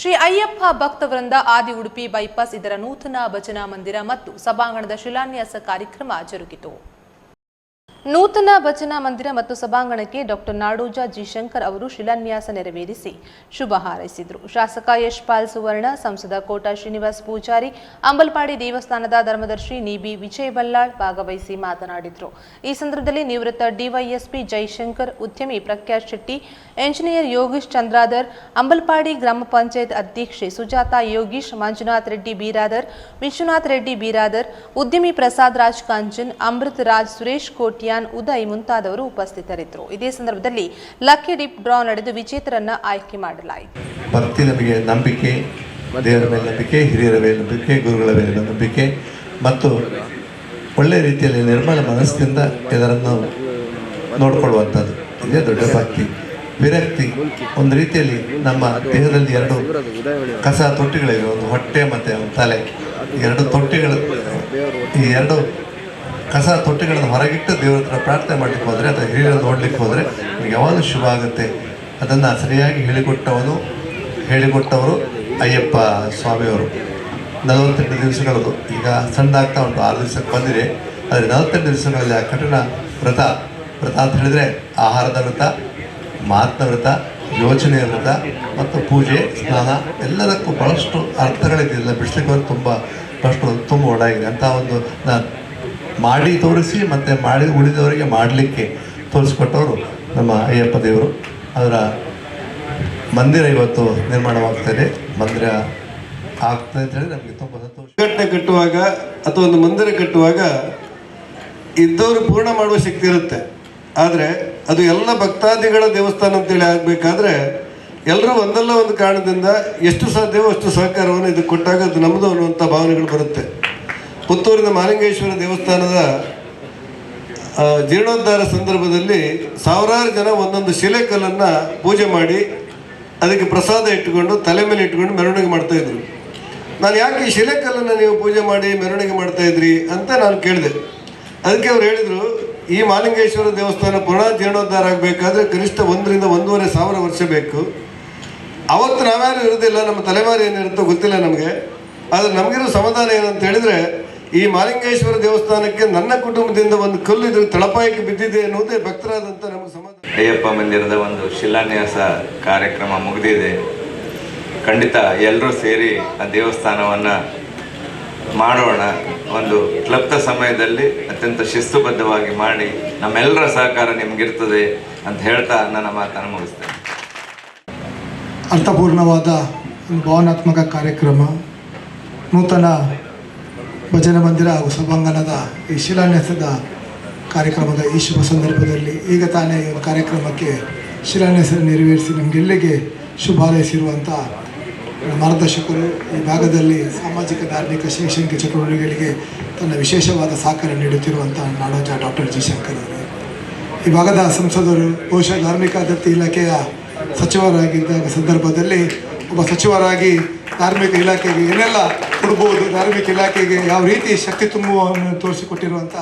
ಶ್ರೀ ಅಯ್ಯಪ್ಪ ಭಕ್ತವೃಂದ ಆದಿ Udupi bypass ಇದರ ನೂತನ ಭಜನಾ ಮಂದಿರ ಮತ್ತು ಸಭಾಂಗಣದ ಶಿಲಾನ್ಯಾಸ ಕಾರ್ಯಕ್ರಮ ಜರುಗಿತು. ನೂತನ ಭಜನಾ ಮಂದಿರ ಮತ್ತು ಸಭಾಂಗಣಕ್ಕೆ ಡಾಕ್ಟರ್ ನಾಡೋಜ ಜಿ ಶಂಕರ್ ಅವರು ಶಿಲಾನ್ಯಾಸ ನೆರವೇರಿಸಿ ಶುಭ ಹಾರೈಸಿದರು. ಶಾಸಕ ಯಶ್ಪಾಲ್ ಸುವರ್ಣ, ಸಂಸದ ಕೋಟಾ ಶ್ರೀನಿವಾಸ್ ಪೂಜಾರಿ, ಅಂಬಲ್ಪಾಡಿ ದೇವಸ್ಥಾನದ ಧರ್ಮದರ್ಶಿ ನಿಬಿ ವಿಜಯ್ ಬಲ್ಲಾಳ್ ಭಾಗವಹಿಸಿ ಮಾತನಾಡಿದರು. ಈ ಸಂದರ್ಭದಲ್ಲಿ ನಿವೃತ್ತ ಡಿವೈಎಸ್ಪಿ ಜೈಶಂಕರ್, ಉದ್ಯಮಿ ಪ್ರಖ್ಯಾತ್ ಶೆಟ್ಟಿ, ಎಂಜಿನಿಯರ್ ಯೋಗೀಶ್ ಚಂದ್ರಾದರ್ ಅಂಬಲ್ಪಾಡಿ ಗ್ರಾಮ ಪಂಚಾಯತ್ ಅಧ್ಯಕ್ಷೆ ಸುಜಾತಾ ಯೋಗೀಶ್, ಮಂಜುನಾಥ್ ರೆಡ್ಡಿ ಬೀರಾದರ್ ವಿಶ್ವನಾಥ್ ರೆಡ್ಡಿ ಬೀರಾದರ್ ಉದ್ಯಮಿ ಪ್ರಸಾದ್ ರಾಜ್ ಕಾಂಚನ್ ಅಮೃತ್ ರಾಜ್ ಸುರೇಶ್ ಕೋಟ್ಯಾನ್ ಉದಯ್ ಮುಂತಾದವರು ಉಪಸ್ಥಿತರಿದ್ದರು. ಇದೇ ಸಂದರ್ಭದಲ್ಲಿ ಲಕ್ಕಿ ಡಿಪ್ ಡ್ರಾ ನಡೆದು ವಿಜೇತರನ್ನ ಆಯ್ಕೆ ಮಾಡಲಾಯಿತು. ಭಕ್ತಿ ನಮಗೆ ನಂಬಿಕೆ ದೇವರ ಮೇಲೆ ನಂಬಿಕೆ, ಹಿರಿಯರ ಮೇಲೆ ನಂಬಿಕೆ, ಗುರುಗಳ ಮೇಲೆ ನಂಬಿಕೆ ಮತ್ತು ಒಳ್ಳೆಯ ರೀತಿಯಲ್ಲಿ ನಿರ್ಮಲ ಮನಸ್ಸಿನಿಂದ ಇದರನ್ನು ನೋಡಿಕೊಳ್ಳುವಂಥದ್ದು. ಇದೇ ದೊಡ್ಡ ಭಕ್ತಿ. ವಿರಕ್ತಿ. ಒಂದು ರೀತಿಯಲ್ಲಿ ನಮ್ಮ ದೇಹದಲ್ಲಿ ಎರಡು ಕಸ ತೊಟ್ಟಿಗಳಿವೆ. ಒಂದು ಹೊಟ್ಟೆ ಮತ್ತು ತಲೆ. ಎರಡು ತೊಟ್ಟಿಗಳು, ಈ ಎರಡು ಕಸ ತೊಟ್ಟಿಗಳನ್ನು ಹೊರಗಿಟ್ಟು ದೇವರ ಹತ್ರ ಪ್ರಾರ್ಥನೆ ಮಾಡಲಿಕ್ಕೆ ಹೋದರೆ ಅಥವಾ ಹಿರಿಯರು ನೋಡಲಿಕ್ಕೆ ಹೋದರೆ ನಿಮಗೆ ಯಾವಾಗಲೂ ಶುಭ ಆಗುತ್ತೆ. ಅದನ್ನು ಸರಿಯಾಗಿ ಹೇಳಿಕೊಟ್ಟವನು, ಹೇಳಿಕೊಟ್ಟವರು ಅಯ್ಯಪ್ಪ ಸ್ವಾಮಿಯವರು. ನಲವತ್ತೆಂಟು ದಿವಸಗಳದು. ಈಗ ಸಣ್ಣ ಆಗ್ತಾ ಉಂಟು, ಆರು ದಿವಸಕ್ಕೆ ಬಂದಿದೆ. ಆದರೆ ನಲವತ್ತೆಂಟು ದಿವಸಗಳಲ್ಲಿ ಆ ಕಠಿಣ ವ್ರತ ವ್ರತ ಅಂತ ಹೇಳಿದರೆ ಆಹಾರದ ವ್ರತ, ಮಾತಿನ ವ್ರತ, ಯೋಚನೆಯ ವ್ರತ ಮತ್ತು ಪೂಜೆ, ಸ್ನಾನ ಎಲ್ಲದಕ್ಕೂ ಭಾಳಷ್ಟು ಅರ್ಥಗಳಿದೆ. ಬಿಡಿಸ್ಲಿಕ್ಕೆ ಹೋದ್ರೆ ತುಂಬ ಭಾಳಷ್ಟು ತುಂಬ ಒಡಾಗಿದೆ ಅಂತ ಒಂದು ನಾ- ಮಾಡಿ ತೋರಿಸಿ ಮತ್ತು ಮಾಡಿ ಉಳಿದವರಿಗೆ ಮಾಡಲಿಕ್ಕೆ ತೋರಿಸ್ಕೊಟ್ಟವರು ನಮ್ಮ ಅಯ್ಯಪ್ಪ ದೇವರು. ಅದರ ಮಂದಿರ ಇವತ್ತು ನಿರ್ಮಾಣವಾಗ್ತಾಯಿದೆ ಮಂದಿರ ಆಗ್ತಾ ಅಂತ ಹೇಳಿ ನಮಗೆ ತುಂಬ ಸಂತೋಷ. ಕಟ್ಟೆ ಕಟ್ಟುವಾಗ ಅಥವಾ ಒಂದು ಮಂದಿರ ಕಟ್ಟುವಾಗ ಇದ್ದವರು ಪೂರ್ಣ ಮಾಡುವ ಶಕ್ತಿ ಇರುತ್ತೆ. ಆದರೆ ಅದು ಎಲ್ಲ ಭಕ್ತಾದಿಗಳ ದೇವಸ್ಥಾನ ಅಂತೇಳಿ ಆಗಬೇಕಾದ್ರೆ ಎಲ್ಲರೂ ಒಂದಲ್ಲ ಒಂದು ಕಾರಣದಿಂದ ಎಷ್ಟು ಸಾಧ್ಯವೋ ಅಷ್ಟು ಸಹಕಾರವನ್ನು ಇದಕ್ಕೆ ಕೊಟ್ಟಾಗ ಅದು ನಮ್ಮದು ಅನ್ನುವಂಥ ಭಾವನೆಗಳು ಬರುತ್ತೆ. ಪುತ್ತೂರಿನ ಮಾಲಿಂಗೇಶ್ವರ ದೇವಸ್ಥಾನದ ಜೀರ್ಣೋದ್ಧಾರ ಸಂದರ್ಭದಲ್ಲಿ ಸಾವಿರಾರು ಜನ ಒಂದೊಂದು ಶಿಲೆಕಲ್ಲನ್ನು ಪೂಜೆ ಮಾಡಿ ಅದಕ್ಕೆ ಪ್ರಸಾದ ಇಟ್ಟುಕೊಂಡು ತಲೆ ಮೇಲೆ ಇಟ್ಕೊಂಡು ಮೆರವಣಿಗೆ ಮಾಡ್ತಾ ಇದ್ರು. ನಾನು ಯಾಕೆ ಈ ಶಿಲೆಕಲ್ಲನ್ನು ನೀವು ಪೂಜೆ ಮಾಡಿ ಮೆರವಣಿಗೆ ಮಾಡ್ತಾ ಇದ್ರಿ ಅಂತ ನಾನು ಕೇಳಿದೆ. ಅದಕ್ಕೆ ಅವ್ರು ಹೇಳಿದರು, ಈ ಮಾಲಿಂಗೇಶ್ವರ ದೇವಸ್ಥಾನ ಪುನಃ ಜೀರ್ಣೋದ್ಧಾರ ಆಗಬೇಕಾದ್ರೆ ಕನಿಷ್ಠ ಒಂದರಿಂದ ಒಂದೂವರೆ ಸಾವಿರ ವರ್ಷ ಬೇಕು. ಅವತ್ತು ನಾವ್ಯಾರು ಇರೋದಿಲ್ಲ, ನಮ್ಮ ತಲೆಮಾರಿ ಏನಿರುತ್ತೋ ಗೊತ್ತಿಲ್ಲ ನಮಗೆ. ಆದರೆ ನಮಗಿರೋ ಸಮಾಧಾನ ಏನಂತ ಹೇಳಿದ್ರೆ ಈ ಮಾಲಿಂಗೇಶ್ವರ ದೇವಸ್ಥಾನಕ್ಕೆ ನನ್ನ ಕುಟುಂಬದಿಂದ ಒಂದು ಕಲ್ಲು ಇದ್ರ ತಳಪಾಯಕ್ಕೆ ಬಿದ್ದಿದೆ ಅನ್ನೋದೇ ಭಕ್ತರಾದಂಥ ನಮಗೆ ಸಮಾಧಾನ ಅಯ್ಯಪ್ಪ ಮಂದಿರದ ಒಂದು ಶಿಲಾನ್ಯಾಸ ಕಾರ್ಯಕ್ರಮ ಮುಗಿದಿದೆ. ಖಂಡಿತ ಎಲ್ಲರೂ ಸೇರಿ ಆ ದೇವಸ್ಥಾನವನ್ನು ಮಾಡೋಣ. ಒಂದು ಕ್ಲಪ್ತ ಸಮಯದಲ್ಲಿ ಅತ್ಯಂತ ಶಿಸ್ತುಬದ್ಧವಾಗಿ ಮಾಡಿ ನಮ್ಮೆಲ್ಲರ ಸಹಕಾರ ನಿಮಗಿರ್ತದೆ ಅಂತ ಹೇಳ್ತಾ ನನ್ನ ಮಾತನ್ನು ಮುಗಿಸ್ತೇನೆ. ಅರ್ಥಪೂರ್ಣವಾದ ಒಂದು ಭಾವನಾತ್ಮಕ ಕಾರ್ಯಕ್ರಮ ನೂತನ ಭಜನೆ ಮಂದಿರ ಹಾಗೂ ಸಭಾಂಗಣದ ಈ ಶಿಲಾನ್ಯಾಸದ ಕಾರ್ಯಕ್ರಮದ ಈ ಶುಭ ಸಂದರ್ಭದಲ್ಲಿ ಈಗ ತಾನೇ ಈ ಕಾರ್ಯಕ್ರಮಕ್ಕೆ ಶಿಲಾನ್ಯಾಸ ನೆರವೇರಿಸಿ ನಮಗೆಲ್ಲಿಗೆ ಶುಭ ಹಾರೈಸಿರುವಂಥ ಮಾರ್ಗದರ್ಶಕರು, ಈ ಭಾಗದಲ್ಲಿ ಸಾಮಾಜಿಕ ಧಾರ್ಮಿಕ ಶೈಕ್ಷಣಿಕ ಚಟುವಟಿಕೆಗಳಿಗೆ ತನ್ನ ವಿಶೇಷವಾದ ಸಹಕಾರ ನೀಡುತ್ತಿರುವಂಥ ನಾಡೋಜ ಡಾಕ್ಟರ್ ಜಿ ಶಂಕರ್ ಅವರು. ಈ ಭಾಗದ ಸಂಸದರು, ಬಹುಶಃ ಧಾರ್ಮಿಕ ದತ್ತಿ ಇಲಾಖೆಯ ಸಚಿವರಾಗಿದ್ದ ಸಂದರ್ಭದಲ್ಲಿ ಒಬ್ಬ ಸಚಿವರಾಗಿ ಧಾರ್ಮಿಕ ಇಲಾಖೆಗೆ ಏನೆಲ್ಲ ಕೊಡ್ಬೋದು. ಧಾರ್ಮಿಕ ಇಲಾಖೆಗೆ ಯಾವ ರೀತಿ ಶಕ್ತಿ ತುಂಬುವನ್ನು ತೋರಿಸಿಕೊಟ್ಟಿರುವಂಥ